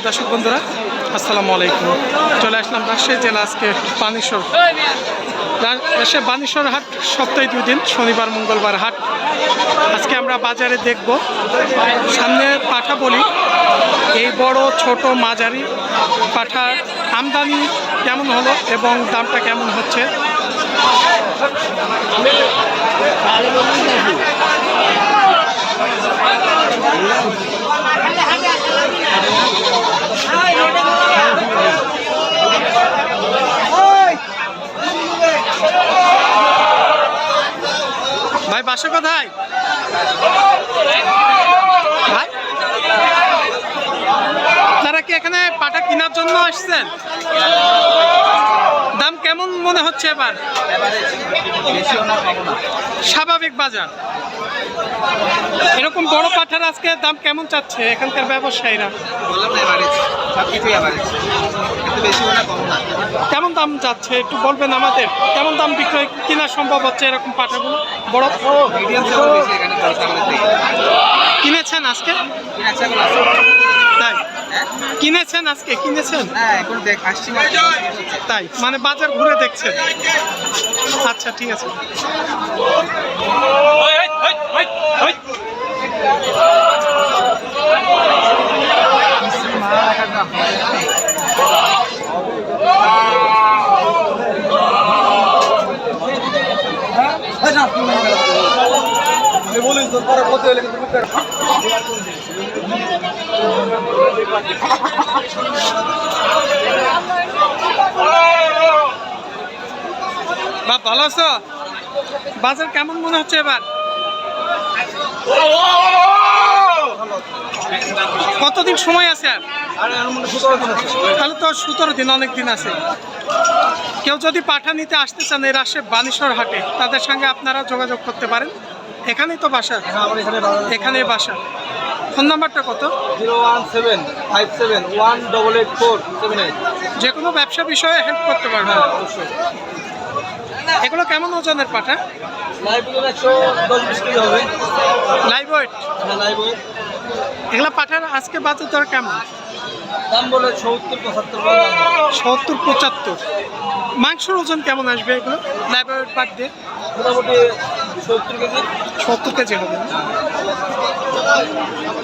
সুপ্রিয় দর্শক বন্ধুরা, আসসালামু আলাইকুম। চলে আসলাম রাজশাহী জেলা আজকে বানেশ্বর। রাজশাহী বানেশ্বর হাট সপ্তাহে দুই দিন, শনিবার, মঙ্গলবার হাট। আজকে আমরা বাজারে দেখব। সামনে পাঠা বলি। এই বড়, ছোট মাঝারি পাঠা আমদানি কেমন হলো এবং দামটা কেমন হচ্ছে ভাই বাসা কোথায় ভাই আপনারা কি এখানে পাটা কেনার জন্য আসছেন? দাম কেমন মনে হচ্ছে এবার? স্বাভাবিক বাজার। এরকম বড় পাঠার আজকে দাম কেমন চাচ্ছে এখানকার ব্যবসায়ীরা? কেমন দাম যাচ্ছে একটু বলবেন আমাদের। কেমন দাম বিক্রয় কেনা সম্ভব হচ্ছে এরকম পাঠাগুলো বড়? কিনেছেন আজকে? তাই? কিনেছেন আজকে? কিনেছেন? মাত্র তাই? মানে বাজার ঘুরে দেখছেন? আচ্ছা ঠিক আছে। বলিস তোর পরে কত হলে ভালো আছো? বাজার কেমন মনে হচ্ছে এবার? কতদিন সময় আছে আর? তাহলে তো সতেরো দিন অনেক দিন আছে। কেউ যদি পাঠা নিতে আসতে চান এই রাজশাহী বানেশ্বর হাটে তাদের সঙ্গে আপনারা যোগাযোগ করতে পারেন। এখানেই তো বাসা? এখানেই বাসা। ফোন নাম্বারটা কত? Zero one seven five seven one double eight four seven eight. যে কোনো ব্যবসা বিষয়ে হেল্প করতে পারবেন। অবশ্যই। এগুলো কেমন ওজনের পাঠা লাইভ ওয়েট এগুলো পাঠার আজকে বাজার দর কেমন? দাম বলে সত্তর পঁচাত্তর সত্তর পঁচাত্তর। মাংসের ওজন কেমন আসবে এগুলো? লাইভ ওয়েট বাদ দিয়ে? মোটামুটি সত্তর কেজি। সত্তর কেজি হবে।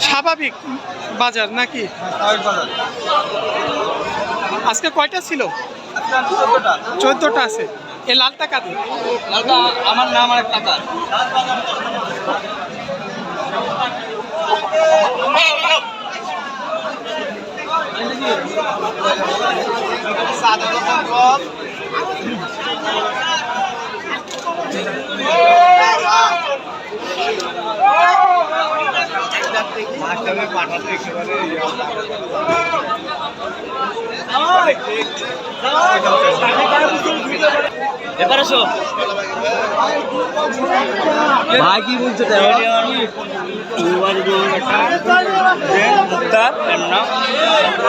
স্বাভাবিক বাজার নাকি? আজকে কয়টা ছিল? চোদ্দটা আছে। এ লালটা কাঁদে লালটা আমার নাম আর টাকা পাঠাতে একেবারে এবার আসো ভাই কি বলছে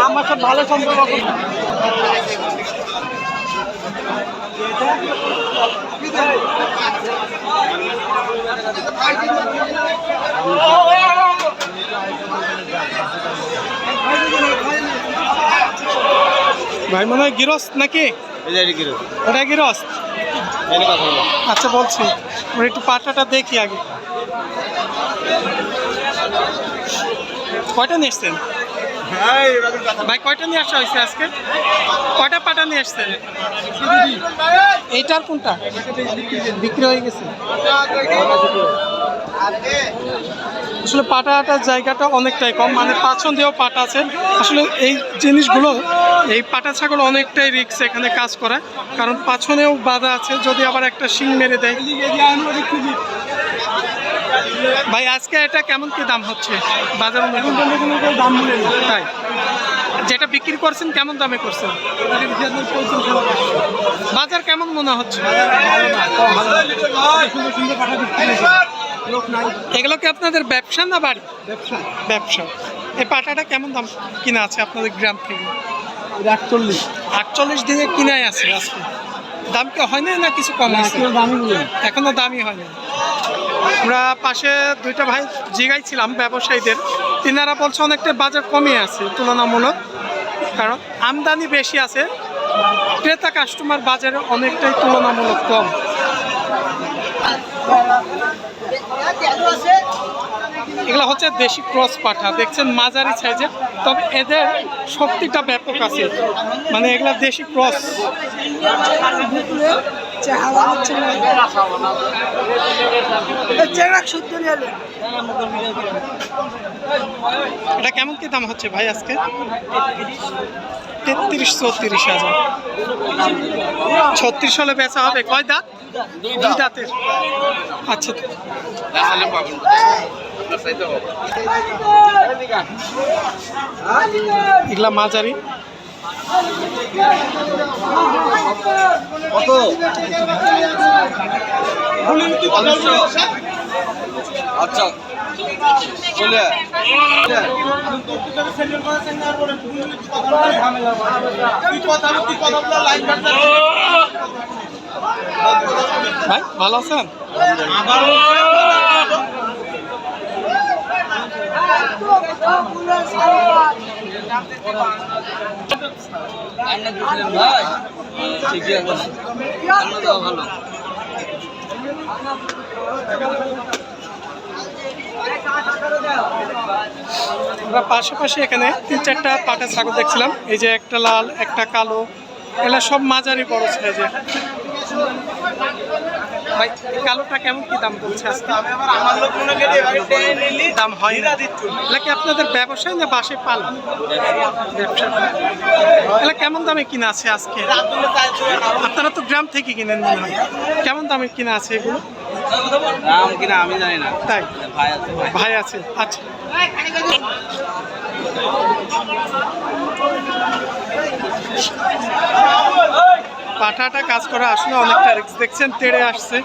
আমার সব ভালো সম্পর্ক ভাই মনে হয় গিরস্ত নাকি? ওটা গিরস্ত। আচ্ছা বলছি। আমরা একটু পাটাটা দেখি আগে। কয়টা নিয়ে এসছেন ভাই, কয়টা নিয়ে আসা হয়েছে আজকে? কয়টা পাটা নিয়ে আসছেন এইটার কোনটা? বিক্রি হয়ে গেছে। আসলে পাটাটার জায়গাটা অনেকটাই কম মানে পাছন দিয়েও পাটা আছে। আসলে এই জিনিসগুলো, এই পাটা ছাগল অনেকটাই রিক্স এখানে কাজ করা কারণ পাছনেও বাধা আছে, যদি আবার একটা শিং মেরে দেয়। ভাই আজকে এটা কেমন কি দাম হচ্ছে? বাজার দাম তাই? যেটা বিক্রি করছেন কেমন দামে করছেন? বাজার কেমন মনে হচ্ছে? এগুলো কি আপনাদের ব্যবসা না বাড়ি? ব্যবসা। ব্যবসা। এই পাটাটা কেমন দাম কিনা আছে আপনাদের গ্রাম থেকে? আটচল্লিশ। আটচল্লিশ দিনে কিনাই আছে আজকে। দাম কি হয় না না কিছু কম আছে এখনও দামই হয় না আমরা পাশে দুইটা ভাই জিগাইছিলাম ব্যবসায়ীদের। তিনারা বলছে অনেকটা বাজার কমে আছে, তুলনামূলক। কারণ আমদানি বেশি আছে, ক্রেতা কাস্টমার বাজারে অনেকটাই তুলনামূলক কম। এগুলো হচ্ছে দেশি ক্রস পাঠা, দেখছেন মাঝারি সাইজের, তবে এদের শক্তিটা ব্যাপক আছে। মানে এগুলা দেশি ক্রস। এটা কেমন কি দাম হচ্ছে ভাই আজকে? তেত্রিশ, চৌত্রিশ হাজার। ছত্রিশ হলে বেচা হবে। কয় দাঁত? দুই দাঁতের। আচ্ছা। এগুলা মাঝারি? কত? আচ্ছা চলে ভাই ভালো আছেন? আমরা পাশাপাশি এখানে তিন চারটা পাটা ছাগল দেখছিলাম। এই যে একটা লাল, একটা কালো, এগুলা সব মাঝারি বড় সাইজের ভাই কালোটা কেমন কি দাম বলছে আজকে? দাম হয় না এগুলা কি আপনাদের ব্যবসায় না বাসে পাল? ব্যবসা এগুলা কেমন দামে কিনা আছে আজকে? আপনারা তো গ্রাম থেকে কিনেন মনে হয়। কেমন দামে কিনা আছে এগুলো? দাম কিনা আমি জানি না। তাই? ভাই আছে। ভাই আছে। আচ্ছা। পাঠাটা কাজ করা আসলে অনেকটা রিস্ক দেখছেন, তেড়ে আসছে।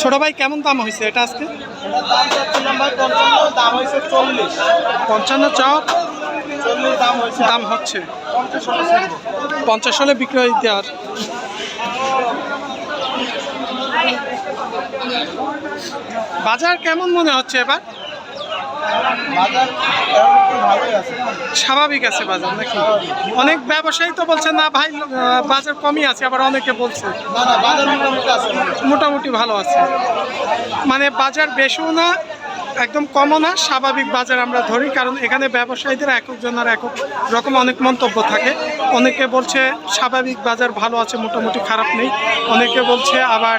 ছোট ভাই, কেমন দাম হয়েছে এটা আজকে? পঞ্চান্ন চপ দাম হচ্ছে। পঞ্চাশ হলে বিক্রয় দেওয়ার। বাজার কেমন মনে হচ্ছে এবার বাজার এখন একটু ভালোই আছে স্বাভাবিক আছে বাজার নাকি? অনেক ব্যবসায়ী তো বলছে না ভাই বাজার কমই আছে। আবার অনেকে বলছে মোটামুটি আছে। মোটামুটি ভালো আছে। মানে বাজার বেশিও না একদম কমও না স্বাভাবিক বাজার আমরা ধরি কারণ এখানে ব্যবসায়ীদের এক একজনের এক এক রকম অনেক মন্তব্য থাকে। অনেকে বলছে স্বাভাবিক বাজার ভালো আছে মোটামুটি খারাপ নেই। অনেকে বলছে আবার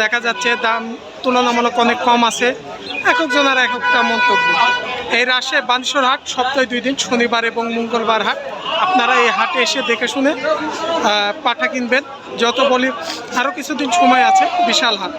দেখা যাচ্ছে দাম তুলনামূলক অনেক কম আছে। এক একজনের এক একটা মন্তব্য। এই রাশে বানেশ্বর হাট, সপ্তাহে দুই দিন, শনিবার এবং মঙ্গলবার হাট। আপনারা এই হাটে এসে দেখে শুনে পাঠা কিনবেন। যত বলি আরও কিছুদিন সময় আছে, বিশাল হাট।